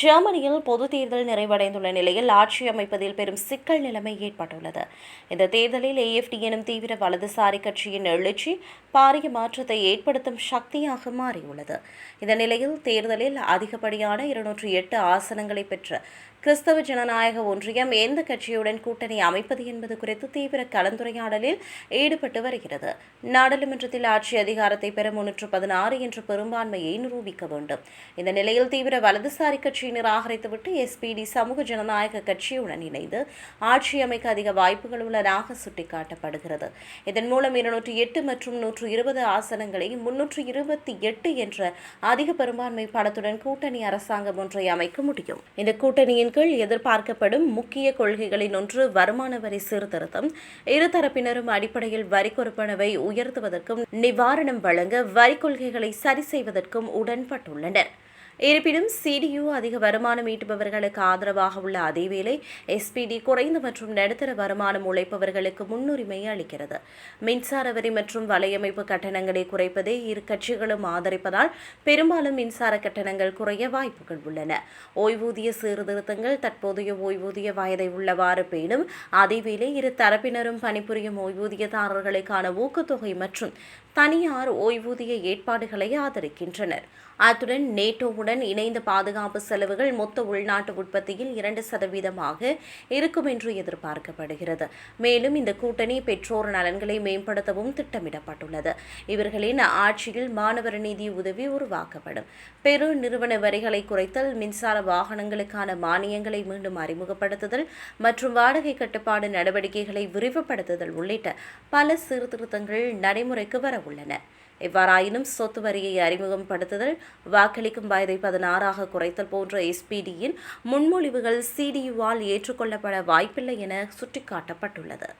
ஜெர்மனியில் பொது தேர்தல் நிறைவடைந்துள்ள நிலையில் ஆட்சி அமைப்பதில் பெரும் சிக்கல் நிலைமை ஏற்பட்டுள்ளது. இந்த தேர்தலில் ஏஎஃப்டி எனும் தீவிர வலதுசாரி கட்சியின் எழுச்சி பாரிய மாற்றத்தை ஏற்படுத்தும் சக்தியாக மாறியுள்ளது. இந்த நிலையில் தேர்தலில் அதிகப்படியான இருநூற்றி எட்டு ஆசனங்களை பெற்ற கிறிஸ்தவ ஜனநாயக ஒன்றியம் எந்த கட்சியுடன் கூட்டணி அமைப்பது என்பது குறித்து தீவிர கலந்துரையாடலில் ஈடுபட்டு வருகிறது. நாடாளுமன்றத்தில் ஆட்சி அதிகாரத்தை பெற முன்னூற்று பதினாறு என்ற பெரும்பான்மையை நிரூபிக்க வேண்டும். இந்த நிலையில் தீவிர வலதுசாரி கட்சியை நிராகரித்துவிட்டு எஸ்பிடி சமூக ஜனநாயக கட்சியுடன் இணைந்து ஆட்சி அமைக்க அதிக வாய்ப்புகள் உள்ளதாக சுட்டிக்காட்டப்படுகிறது. இதன் மூலம் இருநூற்றி எட்டு மற்றும் நூற்று இருபது ஆசனங்களை முன்னூற்று இருபத்தி எட்டு என்ற அதிக பெரும்பான்மை படத்துடன் கூட்டணி அரசாங்கம் ஒன்றை அமைக்க முடியும். இந்த கூட்டணியின் கீழ் எதிர்பார்க்கப்படும் முக்கிய கொள்கைகளின் ஒன்று வருமான வரி சீர்திருத்தம். இருதரப்பினரும் அடிப்படையில் வரி கொடுப்பனவை உயர்த்துவதற்கும் நிவாரணம் வழங்க வரி கொள்கைகளை சரி செய்வதற்கும் உடன்பட்டுள்ளனர். இருப்பினும் சிடியு அதிக வருமானம் ஈட்டுபவர்களுக்கு ஆதரவாக உள்ள அதேவேளை எஸ்பிடி குறைந்த மற்றும் நடுத்தர வருமானம் உழைப்பவர்களுக்கு முன்னுரிமை அளிக்கிறது. மின்சார வரி மற்றும் வலையமைப்பு கட்டணங்களை குறைப்பதே இரு கட்சிகளும் ஆதரிப்பதால் பெரும்பாலும் மின்சார கட்டணங்கள் குறைய வாய்ப்புகள் உள்ளன. ஓய்வூதிய சீர்திருத்தங்கள் தற்போதைய ஓய்வூதிய வயதை உள்ளவாறு பேணும். அதேவேளை இரு தரப்பினரும் பணிபுரியும் ஓய்வூதியதாரர்களுக்கான ஊக்கத்தொகை மற்றும் தனியார் ஓய்வூதிய ஏற்பாடுகளை ஆதரிக்கின்றனர். அத்துடன் நேட்டோவுடன் இணைந்த பாதுகாப்பு செலவுகள் மொத்த உள்நாட்டு உற்பத்தியில் இரண்டு சதவீதமாக இருக்கும் என்று எதிர்பார்க்கப்படுகிறது. மேலும் இந்த கூட்டணி பெற்றோர் நலன்களை மேம்படுத்தவும் திட்டமிடப்பட்டுள்ளது. இவர்களின் ஆட்சியில் மாணவர் நிதி உதவி உருவாக்கப்படும். பெரு நிறுவன வரிகளை குறைத்தல் மின்சார வாகனங்களுக்கான மானியங்களை மீண்டும் அறிமுகப்படுத்துதல் மற்றும் வாடகை கட்டுப்பாடு நடவடிக்கைகளை விரிவுபடுத்துதல் உள்ளிட்ட பல சீர்திருத்தங்கள் நடைமுறைக்கு வர உள்ளன எவ்வாறாயினும் சொத்து வரியை அறிமுகப்படுத்துதல் வாக்களிக்கும் வயதை பதினாறாக குறைத்தல் போன்ற எஸ்பிடியின் முன்மொழிவுகள் சிடியுவால் ஏற்றுக்கொள்ளப்பட வாய்ப்பில்லை என சுட்டிக்காட்டப்பட்டுள்ளது.